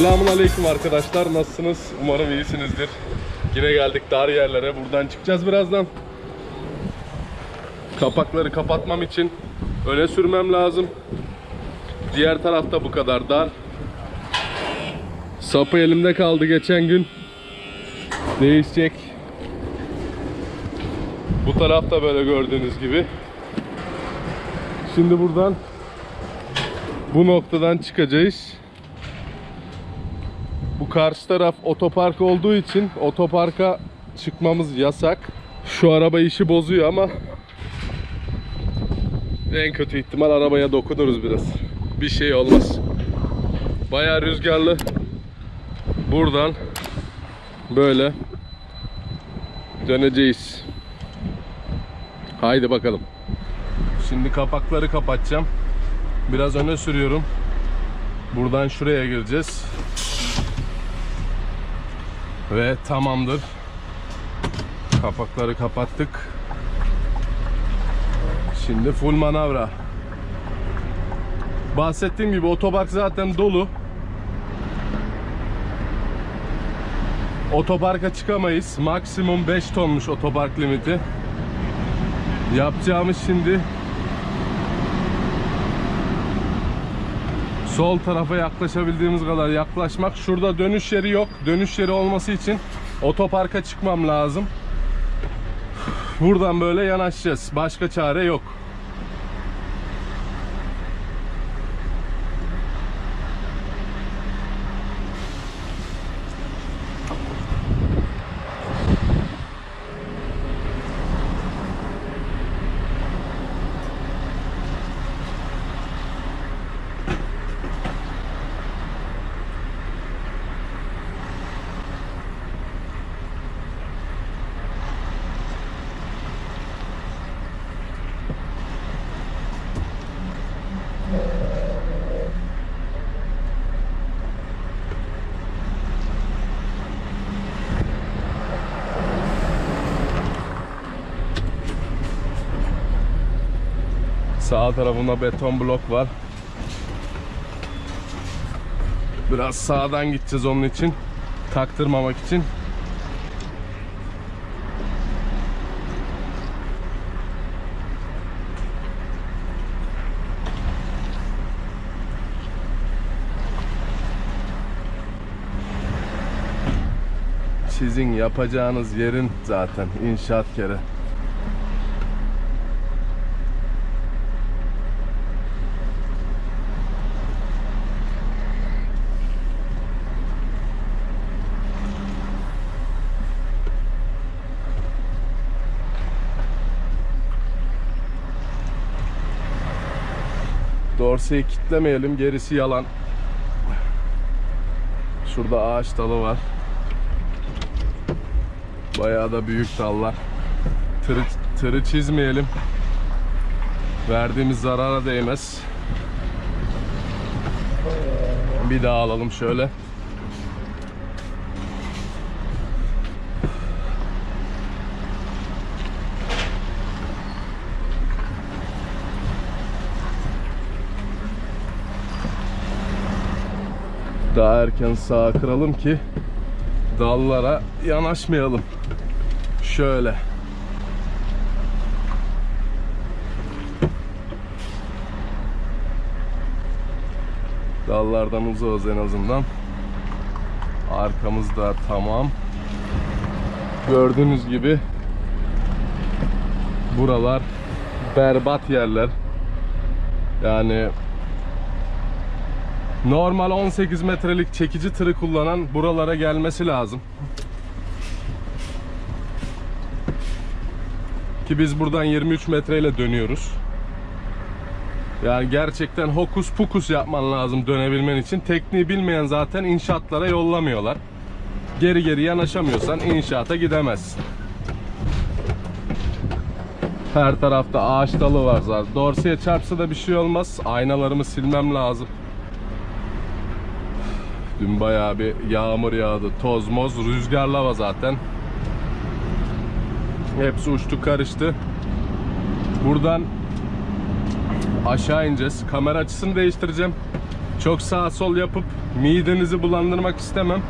Selamun Aleyküm arkadaşlar. Nasılsınız? Umarım iyisinizdir. Yine geldik dar yerlere. Buradan çıkacağız birazdan. Kapakları kapatmam için öne sürmem lazım. Diğer tarafta bu kadar dar. Sapı elimde kaldı geçen gün. Değişecek. Bu tarafta böyle gördüğünüz gibi. Şimdi buradan bu noktadan çıkacağız. Bu karşı taraf otopark olduğu için otoparka çıkmamız yasak. Şu araba işi bozuyor ama en kötü ihtimal arabaya dokunuruz biraz. Bir şey olmaz. Bayağı rüzgarlı. Buradan böyle döneceğiz. Haydi bakalım. Şimdi kapakları kapatacağım. Biraz öne sürüyorum. Buradan şuraya gireceğiz. Ve tamamdır. Kapakları kapattık. Şimdi full manavra. Bahsettiğim gibi otopark zaten dolu. Otoparka çıkamayız. Maksimum 5 tonmuş otopark limiti. Yapacağımız şimdi sol tarafa yaklaşabildiğimiz kadar yaklaşmak. Şurada dönüş yeri yok. Dönüş yeri olması için otoparka çıkmam lazım. Buradan böyle yanaşacağız. Başka çare yok. Sağ tarafında beton blok var. Biraz sağdan gideceğiz onun için. Taktırmamak için. Sizin yapacağınız yerin zaten inşaat kere. Dorseyi kitlemeyelim gerisi yalan. Şurada ağaç dalı var. Bayağı da büyük dallar. Tırı, tırı çizmeyelim. Verdiğimiz zarara değmez. Bir daha alalım şöyle. Daha erken sağa kıralım ki dallara yanaşmayalım. Şöyle. Dallardan uzağız en azından. Arkamızda tamam. Gördüğünüz gibi buralar berbat yerler. Yani Normal 18 metrelik çekici tırı kullanan buralara gelmesi lazım. Ki biz buradan 23 metreyle dönüyoruz. Yani gerçekten hokus pokus yapman lazım dönebilmen için. Tekniği bilmeyen zaten inşaatlara yollamıyorlar. Geri geri yanaşamıyorsan inşaata gidemezsin. Her tarafta ağaç dalı var zaten. Dorseye çarpsa da bir şey olmaz. Aynalarımı silmem lazım. Dün bayağı bir yağmur yağdı. Toz moz, rüzgarlı zaten. Hepsi uçtu karıştı. Buradan aşağı ineceğiz. Kamera açısını değiştireceğim. Çok sağ sol yapıp midenizi bulandırmak istemem.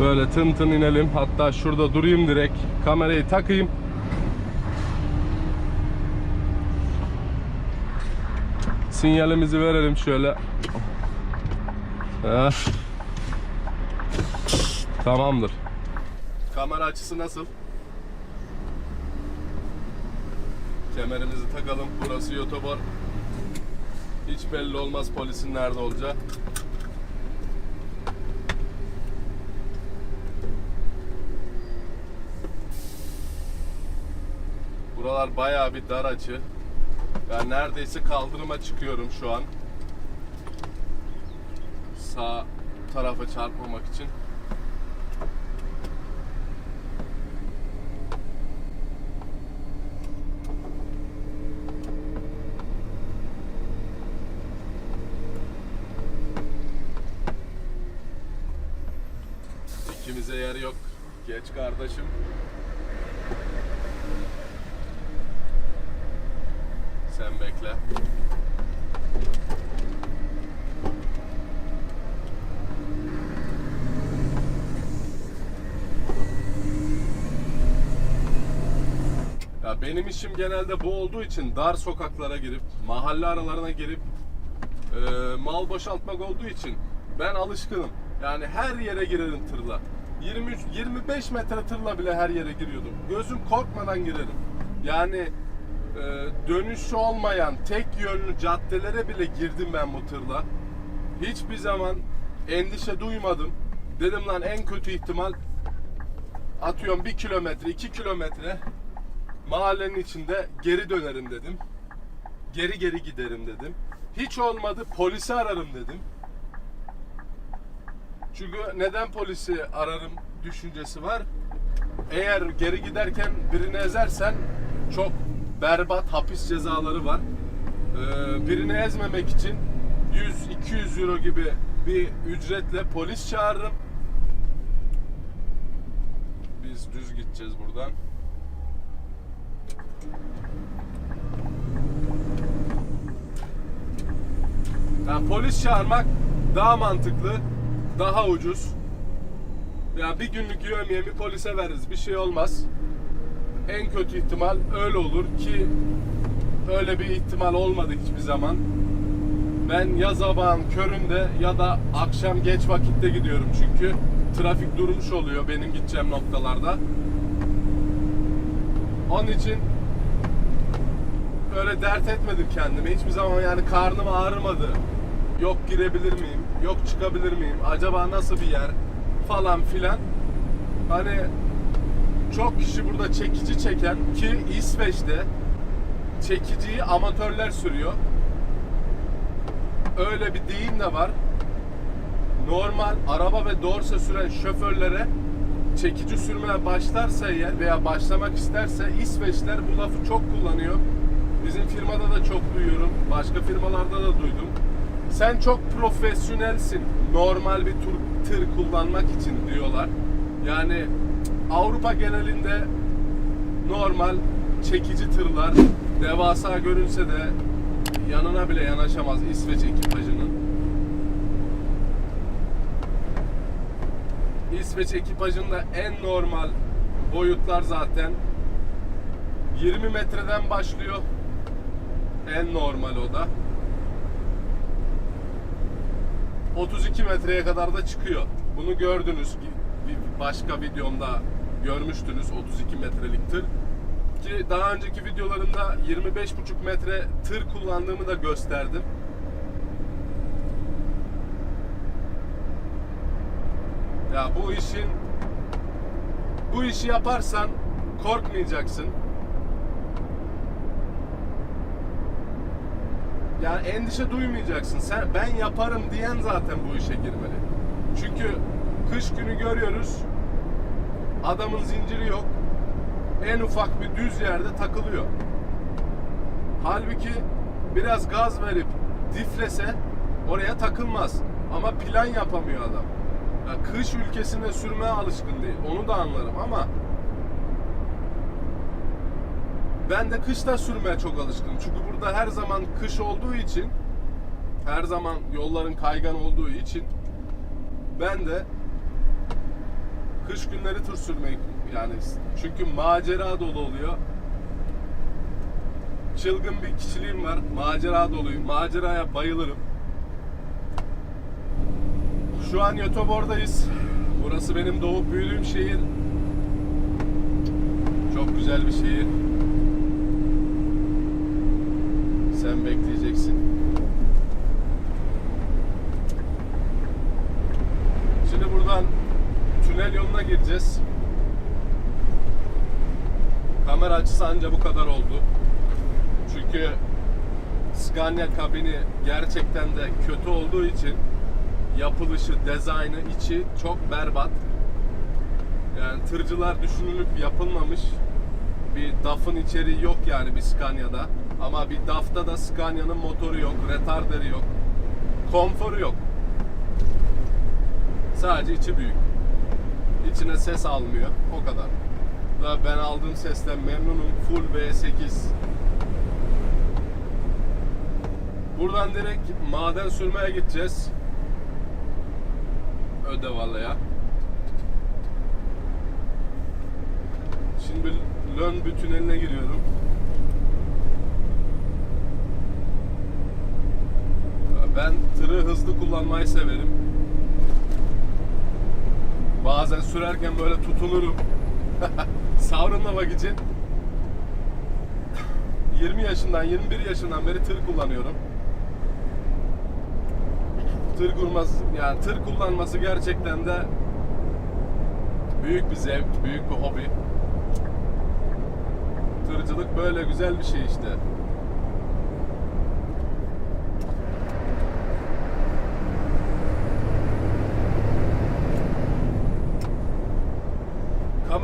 Böyle tın tın inelim. Hatta şurada durayım direkt. Kamerayı takayım. Sinyalimizi verelim şöyle. Heh. Tamamdır. Kamera açısı nasıl? Kemerimizi takalım. Burası yotobar. Hiç belli olmaz polisin nerede olacağı. Buralar bayağı bir dar açı. Ben neredeyse kaldırıma çıkıyorum şu an. Sağ tarafa çarpmamak için. İkimize yer yok. Geç kardeşim. Sen bekle. Ya benim işim genelde bu olduğu için dar sokaklara girip, mahalle aralarına girip e, mal boşaltmak olduğu için ben alışkınım. Yani her yere girerim tırla. 23 25 metre tırla bile her yere giriyordum. Gözüm korkmadan girerim. Yani e, dönüşü olmayan tek yönlü caddelere bile girdim ben bu tırla. Hiçbir zaman endişe duymadım. Dedim lan en kötü ihtimal atıyorum bir kilometre, iki kilometre mahallenin içinde geri dönerim dedim. Geri geri giderim dedim. Hiç olmadı polisi ararım dedim. Çünkü neden polisi ararım düşüncesi var. Eğer geri giderken birini ezersen çok berbat hapis cezaları var. Ee, birini ezmemek için 100-200 euro gibi bir ücretle polis çağırırım. Biz düz gideceğiz buradan. Yani polis çağırmak daha mantıklı, daha ucuz. Ya bir günlük yövmiyemi polise veririz, bir şey olmaz. En kötü ihtimal öyle olur ki öyle bir ihtimal olmadı hiçbir zaman. Ben ya sabahın köründe ya da akşam geç vakitte gidiyorum çünkü trafik durmuş oluyor benim gideceğim noktalarda. Onun için öyle dert etmedim kendime. Hiçbir zaman yani karnım ağrımadı. Yok girebilir miyim? Yok çıkabilir miyim? Acaba nasıl bir yer? Falan filan. Hani çok kişi burada çekici çeken ki İsveç'te çekiciyi amatörler sürüyor. Öyle bir deyim de var. Normal araba ve dorse süren şoförlere çekici sürmeye başlarsa eğer veya başlamak isterse İsveçler bu lafı çok kullanıyor. Bizim firmada da çok duyuyorum. Başka firmalarda da duydum. Sen çok profesyonelsin. Normal bir tur, tır kullanmak için diyorlar. Yani Avrupa genelinde normal çekici tırlar devasa görünse de yanına bile yanaşamaz İsveç ekipajının. İsveç ekipajında en normal boyutlar zaten 20 metreden başlıyor. En normal o da. 32 metreye kadar da çıkıyor. Bunu gördünüz bir başka videomda görmüştünüz 32 metrelik tır. Ki daha önceki videolarımda 25,5 metre tır kullandığımı da gösterdim. Ya bu işin bu işi yaparsan korkmayacaksın. Yani endişe duymayacaksın. Sen ben yaparım diyen zaten bu işe girmeli. Çünkü kış günü görüyoruz. Adamın zinciri yok. En ufak bir düz yerde takılıyor. Halbuki biraz gaz verip diflese oraya takılmaz. Ama plan yapamıyor adam. Ya kış ülkesinde sürmeye alışkın değil. Onu da anlarım ama Ben de kışta sürmeye çok alışkınım. Çünkü burada her zaman kış olduğu için her zaman yolların kaygan olduğu için ben de kış günleri tır sürmeyi yani çünkü macera dolu oluyor. Çılgın bir kişiliğim var. Macera doluyum. Maceraya bayılırım. Şu an Göteborg'dayız. Burası benim doğup büyüdüğüm şehir. Çok güzel bir şehir. Sen bekleyeceksin. Şimdi buradan tünel yoluna gireceğiz. Kamera açısı anca bu kadar oldu. Çünkü Scania kabini gerçekten de kötü olduğu için yapılışı, dizaynı, içi çok berbat. Yani tırcılar düşünülüp yapılmamış. Bir DAF'ın içeriği yok yani bir Scania'da. Ama bir DAF'ta da Scania'nın motoru yok, retarderi yok. Konforu yok. Sadece içi büyük. İçine ses almıyor. O kadar. Da ben aldığım sesten memnunum. Full V8. Buradan direkt maden sürmeye gideceğiz. Ödevalı'ya. Şimdi Lönbü tüneline giriyorum. Ben tırı hızlı kullanmayı severim. Bazen sürerken böyle tutunurum. Savrulmamak için 20 yaşından 21 yaşından beri tır kullanıyorum. Tır kurması yani tır kullanması gerçekten de büyük bir zevk, büyük bir hobi. Tırcılık böyle güzel bir şey işte.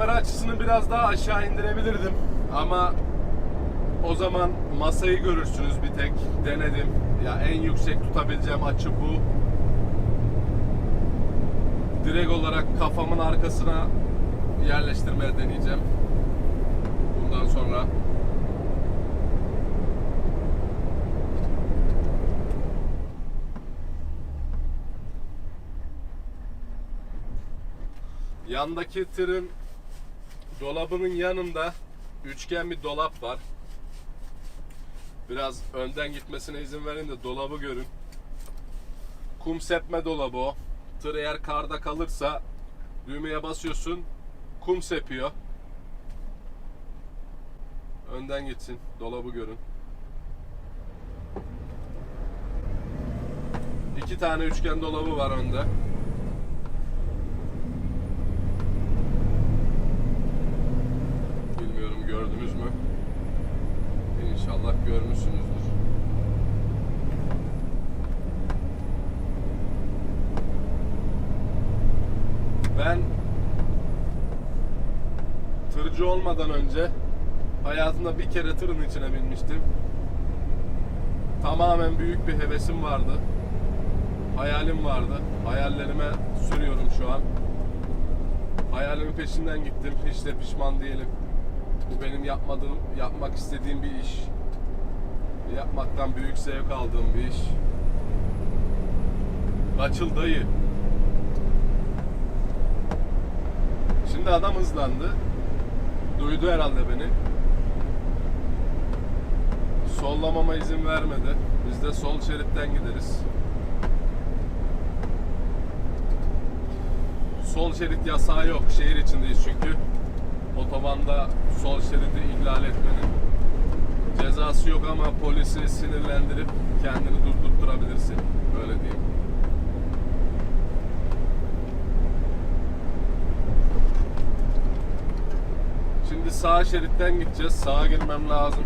Kamera açısını biraz daha aşağı indirebilirdim ama o zaman masayı görürsünüz bir tek. Denedim. Ya en yüksek tutabileceğim açı bu. Direkt olarak kafamın arkasına yerleştirmeye deneyeceğim. Bundan sonra Yandaki tırın dolabının yanında üçgen bir dolap var. Biraz önden gitmesine izin verin de dolabı görün. Kum sepme dolabı o. Tır eğer karda kalırsa düğmeye basıyorsun kum sepiyor. Önden gitsin. Dolabı görün. İki tane üçgen dolabı var önde. Bilmiyorum gördünüz mü? İnşallah görmüşsünüzdür. Ben tırcı olmadan önce hayatımda bir kere tırın içine binmiştim. Tamamen büyük bir hevesim vardı. Hayalim vardı. Hayallerime sürüyorum şu an. Hayalimin peşinden gittim. Hiç de pişman değilim. Bu benim yapmadığım, yapmak istediğim bir iş. Yapmaktan büyük zevk aldığım bir iş. Açıl dayı. Şimdi adam hızlandı. Duydu herhalde beni. Sollamama izin vermedi. Biz de sol şeritten gideriz. Sol şerit yasağı yok. Şehir içindeyiz çünkü. Otobanda sol şeridi ihlal etmenin cezası yok ama polisi sinirlendirip kendini durdurtturabilirsin. Öyle diyeyim. Şimdi sağ şeritten gideceğiz. Sağa girmem lazım.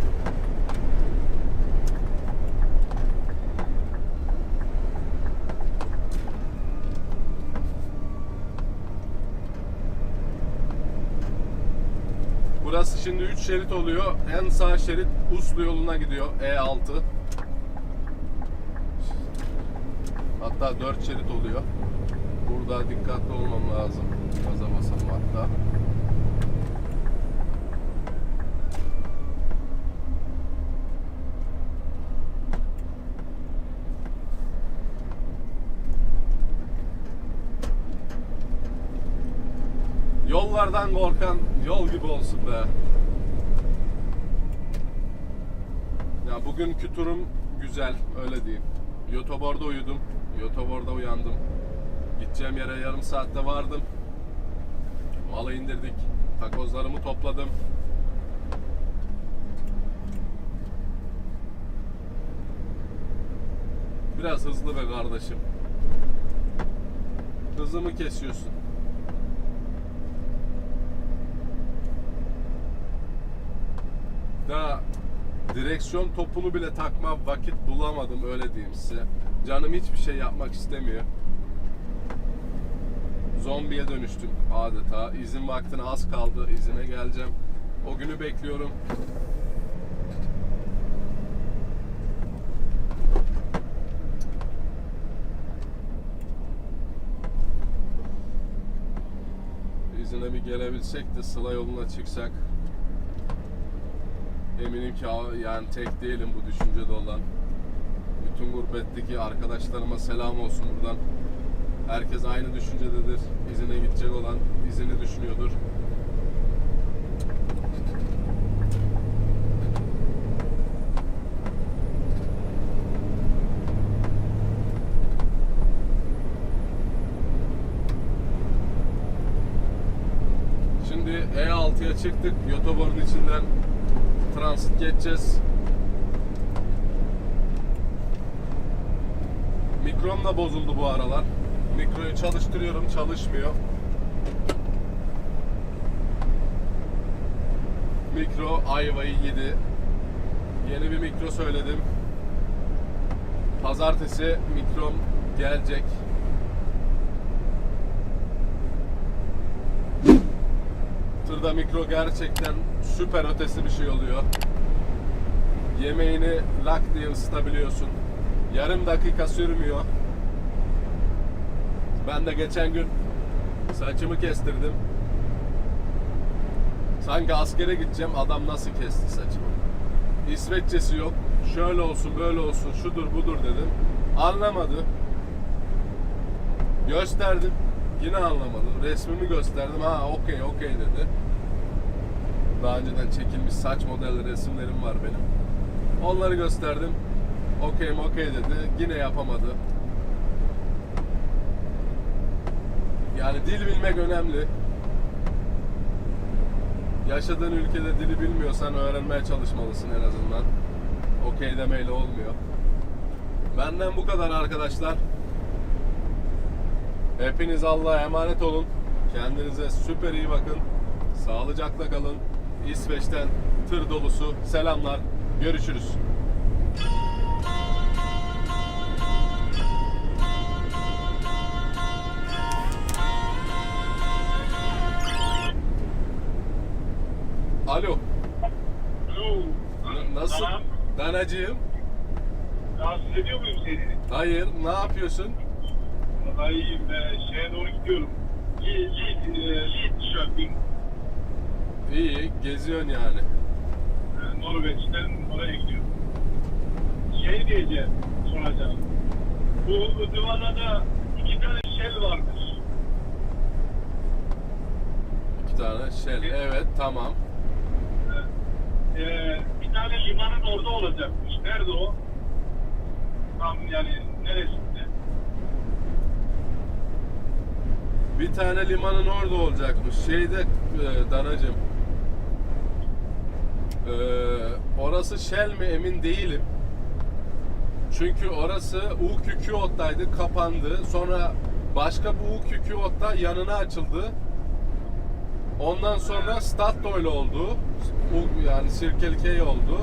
şerit oluyor. En sağ şerit Uslu yoluna gidiyor E6. Hatta 4 şerit oluyor. Burada dikkatli olmam lazım. Gaza basalım hatta. Yollardan korkan yol gibi olsun be. Bugünkü turum güzel öyle diyeyim. Yotobor'da uyudum. Yotobor'da uyandım. Gideceğim yere yarım saatte vardım. Malı indirdik. Takozlarımı topladım. Biraz hızlı be kardeşim. Hızımı kesiyorsun. Daha direksiyon topunu bile takma vakit bulamadım öyle diyeyim size. Canım hiçbir şey yapmak istemiyor. Zombiye dönüştüm adeta. İzin vaktine az kaldı. İzine geleceğim. O günü bekliyorum. İzine bir gelebilsek de Sıla yoluna çıksak. Eminim ki yani tek değilim bu düşüncede olan. Bütün gurbetteki arkadaşlarıma selam olsun buradan. Herkes aynı düşüncededir. İzine gidecek olan izini düşünüyordur. Şimdi E6'ya çıktık. Yotobor'un içinden transit geçeceğiz. Mikrom da bozuldu bu aralar. Mikroyu çalıştırıyorum, çalışmıyor. Mikro ayvayı yedi. Yeni bir mikro söyledim. Pazartesi mikrom gelecek. Tırda mikro gerçekten süper ötesi bir şey oluyor. Yemeğini lak diye ısıtabiliyorsun. Yarım dakika sürmüyor. Ben de geçen gün saçımı kestirdim. Sanki askere gideceğim adam nasıl kesti saçımı. İsveççesi yok. Şöyle olsun böyle olsun şudur budur dedim. Anlamadı. Gösterdim. Yine anlamadı. Resmimi gösterdim. Ha okey okey dedi. Daha önceden çekilmiş saç model resimlerim var benim. Onları gösterdim. Okey okey dedi. Yine yapamadı. Yani dil bilmek önemli. Yaşadığın ülkede dili bilmiyorsan öğrenmeye çalışmalısın en azından. Okey demeyle olmuyor. Benden bu kadar arkadaşlar. Hepiniz Allah'a emanet olun. Kendinize süper iyi bakın. Sağlıcakla kalın. İsveç'ten tır dolusu selamlar. Görüşürüz. Alo. Alo. n- Nasıl? Tamam. Danacığım. Rahatsız ediyor muyum seni? Hayır. Ne yapıyorsun? Valla iyiyim. Ee, şeye doğru gidiyorum. Lead, lead, lead shopping. İyi. Geziyorsun yani. Norveç'ten oraya gidiyorum. Şey diyeceğim, soracağım. Bu Divana'da iki tane Shell varmış. İki tane Shell. Evet. Tamam. Ee, bir tane limanın orada olacakmış. Nerede o? Tam yani neresinde? Bir tane limanın orada olacakmış. Şeyde e, Danacığım. E, orası Shell mi emin değilim. Çünkü orası UQQOT'taydı, kapandı. Sonra başka bu UQQOT'ta yanına açıldı. Ondan sonra Statoil oldu. U- Yani K oldu.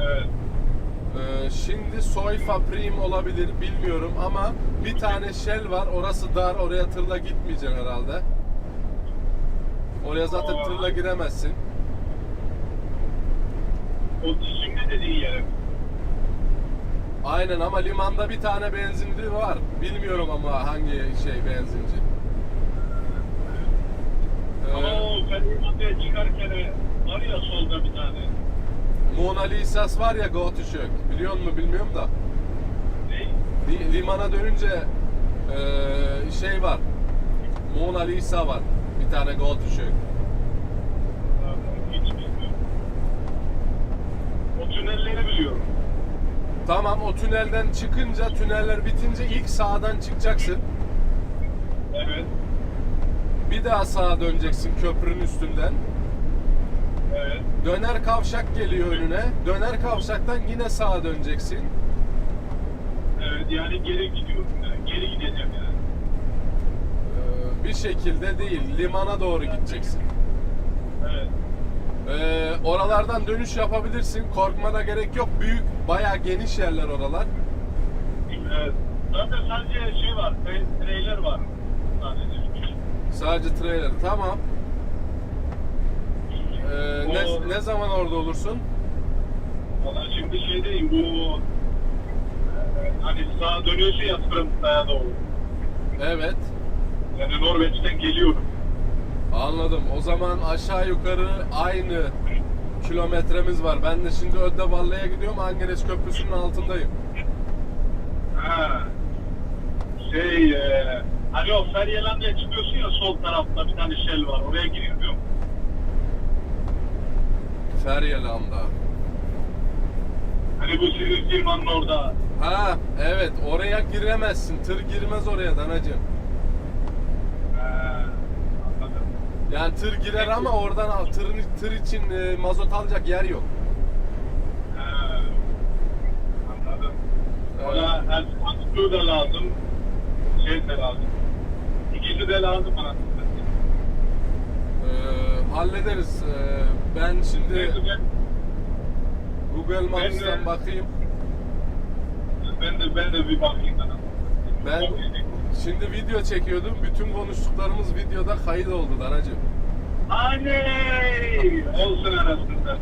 Evet. Ee, şimdi Soyfa Prim olabilir bilmiyorum ama bir tane Shell var orası dar oraya tırla gitmeyeceksin herhalde. Oraya zaten tırla giremezsin. O şimdi dediğin yere. Aynen ama limanda bir tane benzinli var. Bilmiyorum ama hangi şey benzinci. Ama Ee, o Ferdinand'ya çıkarken var ya solda bir tane. Mona Lisas var ya Gottschalk. Biliyor musun bilmiyorum da. Ne? Li- limana dönünce ee, şey var. Mona Lisa var. Bir tane Gold Uşak. Hiç bilmiyorum. O tünelleri biliyorum. Tamam o tünelden çıkınca tüneller bitince ilk sağdan çıkacaksın. Evet. Bir daha sağa döneceksin köprünün üstünden. Evet. Döner kavşak geliyor önüne. Döner kavşaktan yine sağa döneceksin. Evet yani geri gidiyorum. Yani geri gideceğim yani. Ee, bir şekilde değil, limana doğru gideceksin. Evet. Ee, oralardan dönüş yapabilirsin. Korkmana gerek yok. Büyük, bayağı geniş yerler oralar. Evet. Zaten sadece şey var. tra- Trailer var. Sadece. Sadece trailer. Tamam. Ee, ne, ne zaman orada olursun? Valla şimdi şeydeyim bu e, hani sağa dönüyorsun ya Fırınta'ya doğru. Evet. Yani Norveç'ten geliyorum. Anladım. O zaman aşağı yukarı aynı kilometremiz var. Ben de şimdi Öddevallı'ya gidiyorum. Angeles Köprüsü'nün altındayım. Ha. Şey e, hani o Feryalanda'ya çıkıyorsun ya sol tarafta bir tane şel var. Oraya girilmiyor mu? Feryalanda. Hani bu sizin firmanın orada. Ha, evet. Oraya giremezsin. Tır girmez oraya danacığım. Ha, anladım. Yani tır girer ama oradan al. Tır, tır için e, mazot alacak yer yok. Ha, anladım. Evet. Ona antibiyo da lazım. Şey de lazım. İkisi de lazım bana. Ee, hallederiz. Ee, ben şimdi Neyse ben, Google Maps'tan Ben de- bakayım. ben de ben de bir bakayım sana. Ben şimdi video çekiyordum. Bütün konuştuklarımız videoda kayıt oldu danacığım. Anne! Olsun arasında.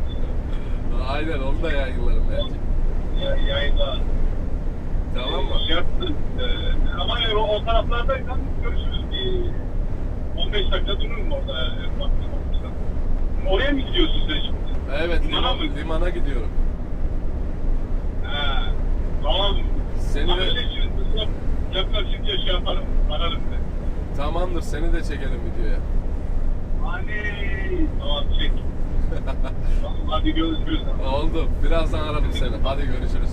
Aynen onu da yayınlarım belki. Ya, yayınla. Tamam mı? Yaptım. Ee, ama yani o, o taraflardaysan görüşürüz. Bir 15 dakika dururum orada. e. Oraya mı gidiyorsun sen şimdi? Evet Limana liman, mı? limana gidiyorum. He. Tamam. Seni de- şey şimdi şey yaparım. Ararım ben. Tamamdır seni de çekelim videoya. Anne! Tamam çek. Hadi görüşürüz. Oldu. Birazdan ararım seni. Hadi görüşürüz.